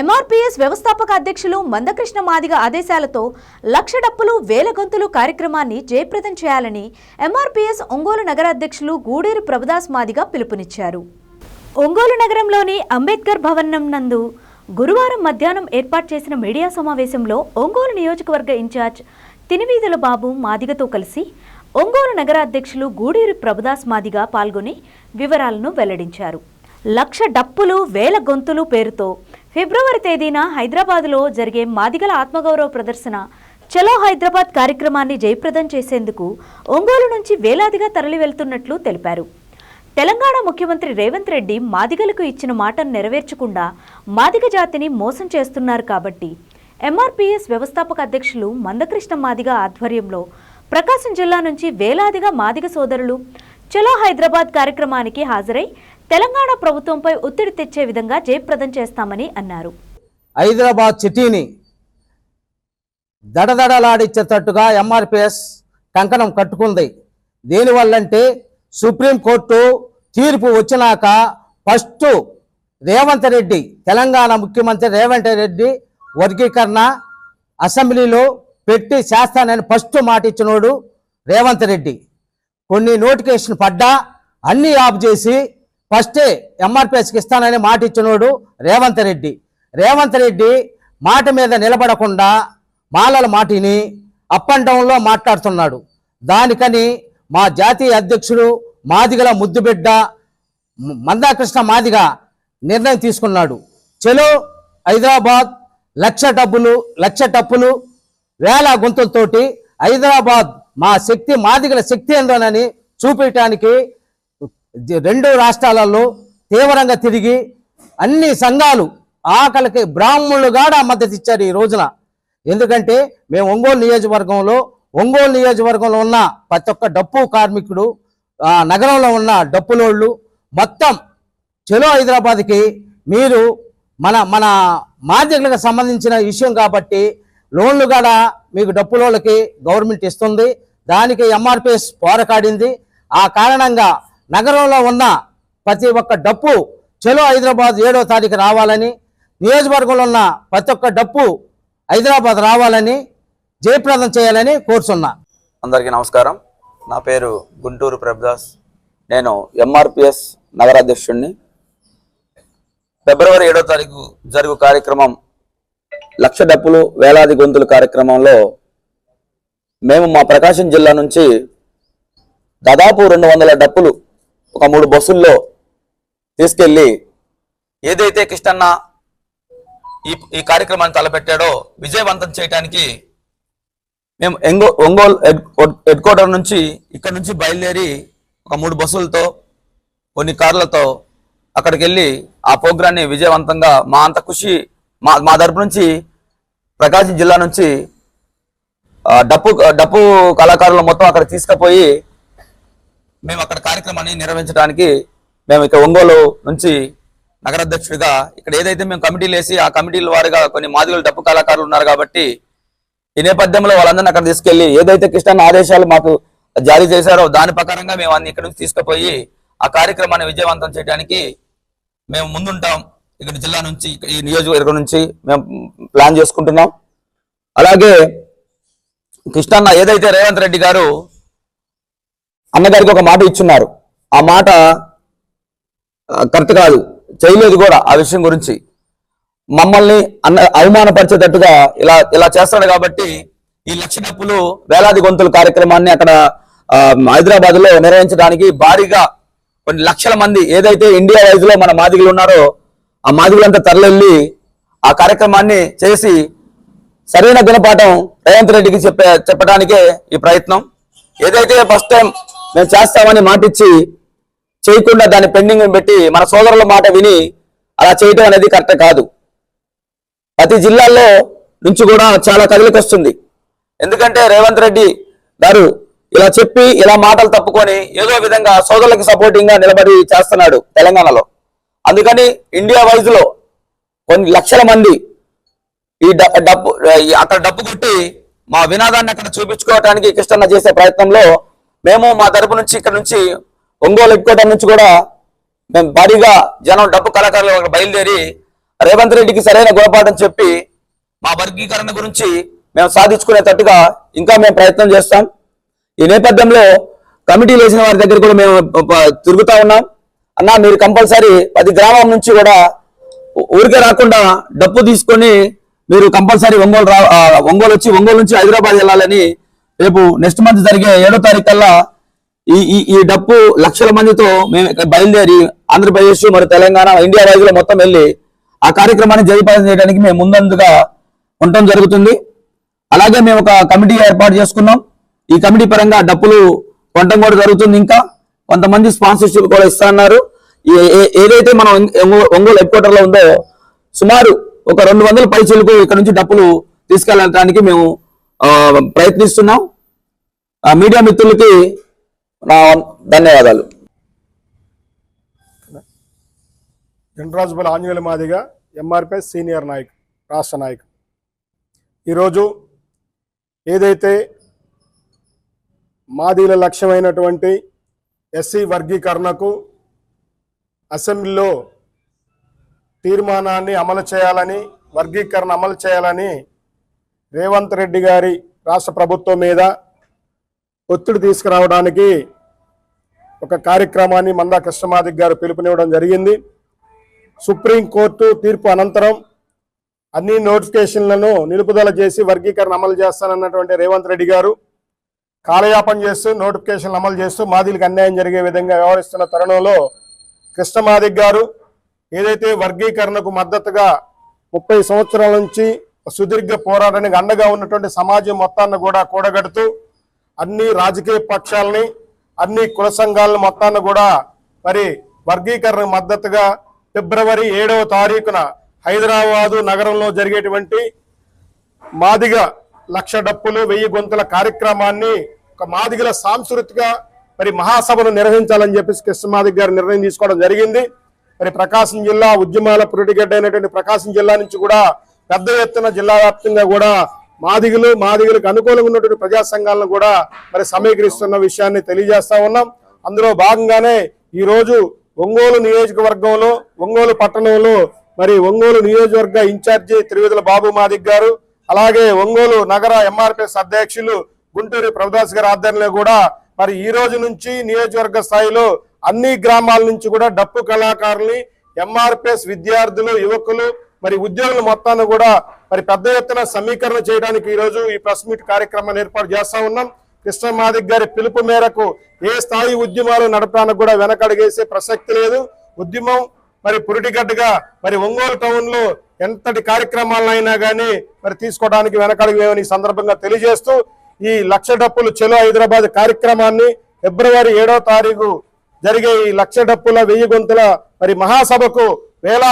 MRPS వ్యవస్థాపక అధ్యక్షులు మందకృష్ణ మాదిగ ఆదేశాలతో లక్ష డప్పులు వేల గొంతులు కార్యక్రమాన్ని జయప్రదం చేయాలని ఎంఆర్పీఎస్ ఒంగోలు నగర అధ్యక్షులు గూడేరు ప్రభుదాస్ మాదిగ పిలుపునిచ్చారు. ఒంగోలు నగరంలోని అంబేద్కర్ భవనం నందు గురువారం మధ్యాహ్నం ఏర్పాటు చేసిన మీడియా సమావేశంలో ఒంగోలు నియోజకవర్గ ఇన్ఛార్జ్ తినివీధుల బాబు మాదిగతో కలిసి ఒంగోలు నగర అధ్యక్షులు గూడూరి ప్రభుదాస్ మాదిగ పాల్గొని వివరాలను వెల్లడించారు. లక్ష డప్పులు వేల గొంతులు పేరుతో ఫిబ్రవరి తేదీన హైదరాబాద్లో జరిగే మాదిగల ఆత్మగౌరవ ప్రదర్శన చలో హైదరాబాద్ కార్యక్రమాన్ని జయప్రదం చేసేందుకు ఒంగోలు నుంచి వేలాదిగా తరలి వెళ్తున్నట్లు తెలిపారు. తెలంగాణ ముఖ్యమంత్రి రేవంత్ రెడ్డి మాదిగలకు ఇచ్చిన మాటను నెరవేర్చకుండా మాదిగ జాతిని మోసం చేస్తున్నారు కాబట్టి ఎంఆర్పిఎస్ వ్యవస్థాపక అధ్యక్షులు మందకృష్ణ మాదిగ ఆధ్వర్యంలో ప్రకాశం జిల్లా నుంచి వేలాదిగా మాదిగ సోదరులు చలో హైదరాబాద్ కార్యక్రమానికి హాజరై తెలంగాణ ప్రభుత్వంపై ఒత్తిడి తెచ్చే విధంగా జయప్రదం చేస్తామని అన్నారు. హైదరాబాద్ సిటీని దడదడలాడించేటట్టుగా ఎంఆర్పిఎస్ కంకణం కట్టుకుంది. దేనివల్లంటే సుప్రీంకోర్టు తీర్పు వచ్చినాక ఫస్ట్ రేవంత్ రెడ్డి తెలంగాణ ముఖ్యమంత్రి రేవంత్ రెడ్డి వర్గీకరణ అసెంబ్లీలో పెట్టి చేస్తానని ఫస్ట్ మాట ఇచ్చినోడు రేవంత్ రెడ్డి కొన్ని నోటిఫికేషన్ పడ్డా అన్ని ఆఫ్ చేసి ఫస్టే ఎంఆర్పిఎస్కి ఇస్తానని మాట ఇచ్చినోడు రేవంత్ రెడ్డి. రేవంత్ రెడ్డి మాట మీద నిలబడకుండా మాలల మాటిని అప్ అండ్ డౌన్లో మాట్లాడుతున్నాడు. దానికని మా జాతీయ అధ్యక్షుడు మాదిగల ముద్దుబిడ్డ మందాకృష్ణ మాదిగ నిర్ణయం తీసుకున్నాడు. చలో హైదరాబాద్ లక్ష డబ్బులు లక్ష టప్పులు వేల గుంతలతోటి హైదరాబాద్ మా శక్తి మాదిగల శక్తి ఏందోనని చూపించడానికి రెండు రాష్ట్రాలలో తీవ్రంగా తిరిగి అన్ని సంఘాలు ఆకలికి బ్రాహ్మణులు కూడా మద్దతు ఇచ్చారు ఈ రోజున. ఎందుకంటే మేము ఒంగోలు నియోజకవర్గంలో ఒంగోలు నియోజకవర్గంలో ఉన్న ప్రతి ఒక్క డప్పు కార్మికుడు ఆ నగరంలో ఉన్న డప్పులోళ్ళు మొత్తం చెలో హైదరాబాద్కి మీరు మన మన మాధ్యములకు సంబంధించిన విషయం కాబట్టి లోన్లు కూడా మీకు డప్పులోళ్ళకి గవర్నమెంట్ ఇస్తుంది. దానికి ఎంఆర్పిఎస్ పోరకాడింది ఆ కారణంగా నగరంలో ఉన్న ప్రతి ఒక్క డప్పు చలో హైదరాబాద్ ఏడో తారీఖు రావాలని నియోజకవర్గంలో ఉన్న ప్రతి ఒక్క డప్పు హైదరాబాద్ రావాలని జయప్రదం చేయాలని కోరుచున్నా. అందరికీ నమస్కారం. నా పేరు గుంటూరు ప్రభుదాస్. నేను ఎంఆర్పిఎస్ నగరాధ్యక్షుడిని. ఫిబ్రవరి ఏడో తారీఖు జరుగు కార్యక్రమం లక్ష డప్పులు వేలాది గొంతులు కార్యక్రమంలో మేము మా ప్రకాశం జిల్లా నుంచి దాదాపు రెండు వందల డప్పులు ఒక మూడు బస్సుల్లో తీసుకెళ్ళి ఏదైతే కృష్ణన్న ఈ ఈ కార్యక్రమాన్ని తలపెట్టాడో విజయవంతం చేయడానికి మేము ఎంగో ఒంగోలు హెడ్ క్వార్టర్ నుంచి ఇక్కడ నుంచి బయలుదేరి ఒక మూడు బస్సులతో కొన్ని కార్లతో అక్కడికి వెళ్ళి ఆ ప్రోగ్రాన్ని విజయవంతంగా మా అంత కృషి మా మా తరపు నుంచి ప్రకాశం జిల్లా నుంచి డప్పు డప్పు కళాకారులు మొత్తం అక్కడ తీసుకుపోయి మేము అక్కడ కార్యక్రమాన్ని నిర్వహించడానికి మేము ఇక్కడ ఒంగోలు నుంచి నగరాధ్యక్షుడిగా ఇక్కడ ఏదైతే మేము కమిటీలు వేసి ఆ కమిటీల వారిగా కొన్ని మాదిగలు డప్పు కళాకారులు ఉన్నారు కాబట్టి ఈ నేపథ్యంలో వాళ్ళందరినీ అక్కడ తీసుకెళ్ళి ఏదైతే కృష్ణ ఆదేశాలు మాకు జారీ చేశారో దాని ప్రకారంగా మేము అన్ని ఇక్కడ నుంచి తీసుకుపోయి ఆ కార్యక్రమాన్ని విజయవంతం చేయడానికి మేము ముందుంటాం. ఇక్కడ జిల్లా నుంచి ఈ నియోజకవర్గం నుంచి మేము ప్లాన్ చేసుకుంటున్నాం. అలాగే కృష్ణన్న ఏదైతే రేవంత్ రెడ్డి గారు అన్నగారికి ఒక మాట ఇచ్చున్నారు. ఆ మాట కరెక్ట్ కాదు చేయలేదు కూడా ఆ విషయం గురించి. మమ్మల్ని అన్న అవమానపరిచేటట్టుగా ఇలా ఇలా చేస్తాడు కాబట్టి ఈ లక్ష డప్పులు వేలాది గొంతుల కార్యక్రమాన్ని అక్కడ హైదరాబాద్లో నిర్వహించడానికి భారీగా కొన్ని లక్షల మంది ఏదైతే ఇండియా వైజ్లో మన మాదిగులు ఉన్నారో ఆ మాదిగులంతా తరలిల్లి ఆ కార్యక్రమాన్ని చేసి సరైన గుణపాఠం రేవంత్ రెడ్డికి చెప్పే చెప్పడానికే ఈ ప్రయత్నం. ఏదైతే ఫస్ట్ టైం మేము చేస్తామని మాటిచ్చి చేయకుండా దాన్ని పెండింగ్ పెట్టి మన సోదరుల మాట విని అలా చేయటం అనేది కరెక్ట్ కాదు. ప్రతి జిల్లాల్లో నుంచి కూడా చాలా కదలిక వస్తుంది ఎందుకంటే రేవంత్ రెడ్డి గారు ఇలా చెప్పి ఇలా మాటలు తప్పుకొని ఏదో విధంగా సోదరులకు సపోర్టింగ్గా నిలబడి చేస్తున్నాడు తెలంగాణలో. అందుకని ఇండియా వైజ్లో కొన్ని లక్షల మంది ఈ డ- డబ్బు ఈ అక్కడ డబ్బు కొట్టి మా వినాదాన్ని అక్కడ చూపించుకోవటానికి కృష్ణన్న చేసే ప్రయత్నంలో మేము మా తరపు నుంచి ఇక్కడ నుంచి ఒంగోలు హెడ్ నుంచి కూడా మేము భారీగా జనం డబ్బు కళాకారులు బయలుదేరి రేవంత్ రెడ్డికి సరైన గుణపాఠం చెప్పి మా వర్గీకరణ గురించి మేము సాధించుకునేటట్టుగా ఇంకా మేము ప్రయత్నం చేస్తాం. ఈ నేపథ్యంలో కమిటీలు వేసిన వారి దగ్గర కూడా మేము తిరుగుతా ఉన్నాం. అన్న మీరు కంపల్సరీ పది గ్రామం నుంచి కూడా ఊరికే రాకుండా డప్పు తీసుకొని మీరు కంపల్సరీ ఒంగోలు రా ఒంగోలు వచ్చి ఒంగోలు నుంచి హైదరాబాద్ వెళ్ళాలని రేపు నెక్స్ట్ మంత్ జరిగే ఏడో తారీఖు కల్లా ఈ ఈ ఈ డప్పు లక్షల మందితో మేము బయలుదేరి ఆంధ్రప్రదేశ్ మరి తెలంగాణ ఇండియా వైజ్ మొత్తం వెళ్ళి ఆ కార్యక్రమాన్ని జయపాలన చేయడానికి మేము ముందందుగా ఉండటం జరుగుతుంది. అలాగే మేము ఒక కమిటీ ఏర్పాటు చేసుకున్నాం. ఈ కమిటీ పరంగా డప్పులు కొనటం కూడా జరుగుతుంది ఇంకా. కొంతమంది స్పాన్సర్షిప్ కూడా ఇస్తున్నారు ఏ- ఏ- ఏదైతే మనం ఒంగోలు హెడ్ క్వార్టర్లో ఉందో సుమారు ఒక రెండు వందల పైచీలకు ఇక్కడ నుంచి డప్పులు తీసుకెళ్ళడానికి మేము ప్రయత్నిస్తున్నాం. ఆ మీడియా మిత్రులకి నా ధన్యవాదాలు. వెంకటరాజుపల్లి ఆంజనేయుల మాదిగా ఎంఆర్పిఎస్ సీనియర్ నాయక్ రాష్ట్ర నాయక్. ఈరోజు ఏదైతే మాదిల లక్ష్యమైనటువంటి ఎస్సీ వర్గీకరణకు అసెంబ్లీలో తీర్మానాన్ని అమలు చేయాలని వర్గీకరణ అమలు చేయాలని రేవంత్ రెడ్డి గారి రాష్ట్ర ప్రభుత్వం మీద ఒత్తిడి తీసుకురావడానికి ఒక కార్యక్రమాన్ని మందా కృష్ణమాదిక్ గారు పిలుపునివ్వడం జరిగింది. సుప్రీంకోర్టు తీర్పు అనంతరం అన్ని నోటిఫికేషన్లను నిలుపుదల చేసి వర్గీకరణ అమలు చేస్తానన్నటువంటి రేవంత్ రెడ్డి గారు కాలయాపన చేస్తూ నోటిఫికేషన్లు అమలు చేస్తూ మాదిలకు అన్యాయం జరిగే విధంగా వ్యవహరిస్తున్న తరుణంలో కృష్ణమాదిక్ గారు ఏదైతే వర్గీకరణకు మద్దతుగా ముప్పై సంవత్సరాల నుంచి సుదీర్ఘ పోరాటానికి అండగా ఉన్నటువంటి సమాజం మొత్తాన్ని కూడా కూడగడుతూ అన్ని రాజకీయ పక్షాలని అన్ని కుల సంఘాలను మొత్తాన్ని కూడా మరి వర్గీకరణ మద్దతుగా ఫిబ్రవరి ఏడవ తారీఖున హైదరాబాదు నగరంలో జరిగేటువంటి మాదిగ లక్ష డప్పులు వెయ్యి గొంతుల కార్యక్రమాన్ని ఒక మాదిగల సాంస్కృతిక మరి మహాసభను నిర్వహించాలని చెప్పేసి కృష్ణమాదిగ గారు నిర్ణయం తీసుకోవడం జరిగింది. మరి ప్రకాశం జిల్లా ఉద్యమాల పురిటిగడ్డ అయినటువంటి ప్రకాశం జిల్లా నుంచి కూడా పెద్ద ఎత్తున జిల్లా వ్యాప్తంగా కూడా మాదిగులు మాదిగులకు అనుకూలంగా ఉన్నటువంటి ప్రజా సంఘాలను కూడా మరి సమీకరిస్తున్న విషయాన్ని తెలియజేస్తా ఉన్నాం. అందులో భాగంగానే ఈ రోజు ఒంగోలు నియోజకవర్గంలో ఒంగోలు పట్టణంలో మరి ఒంగోలు నియోజకవర్గ ఇన్ఛార్జి త్రివిధుల బాబు మాదిక్ గారు అలాగే ఒంగోలు నగర ఎంఆర్పిఎస్ అధ్యక్షులు గుంటూరు ప్రభుదాస్ గారి ఆధ్వర్యంలో కూడా మరి ఈ రోజు నుంచి నియోజకవర్గ స్థాయిలో అన్ని గ్రామాల నుంచి కూడా డప్పు కళాకారుల్ని ఎంఆర్పిఎస్ విద్యార్థులు యువకులు మరి ఉద్యోగుల మొత్తాన్ని కూడా మరి పెద్ద ఎత్తున సమీకరణ చేయడానికి ఈ రోజు ఈ ప్రెస్ మీట్ కార్యక్రమాన్ని ఏర్పాటు చేస్తా ఉన్నాం. కృష్ణ మాదిక్ గారి పిలుపు మేరకు ఏ స్థాయి ఉద్యమాలు నడపడానికి కూడా వెనకడుగేసే ప్రసక్తి లేదు. ఉద్యమం మరి పురిటిగడ్డగా మరి ఒంగోలు టౌన్లో ఎంతటి కార్యక్రమాలైనా కానీ మరి తీసుకోవడానికి వెనకడుగు ఈ సందర్భంగా తెలియజేస్తూ ఈ లక్ష డప్పులు చెలో హైదరాబాద్ కార్యక్రమాన్ని ఫిబ్రవరి ఏడో తారీఖు జరిగే ఈ లక్ష డప్పుల వెయ్యి గొంతుల మరి మహాసభకు వేల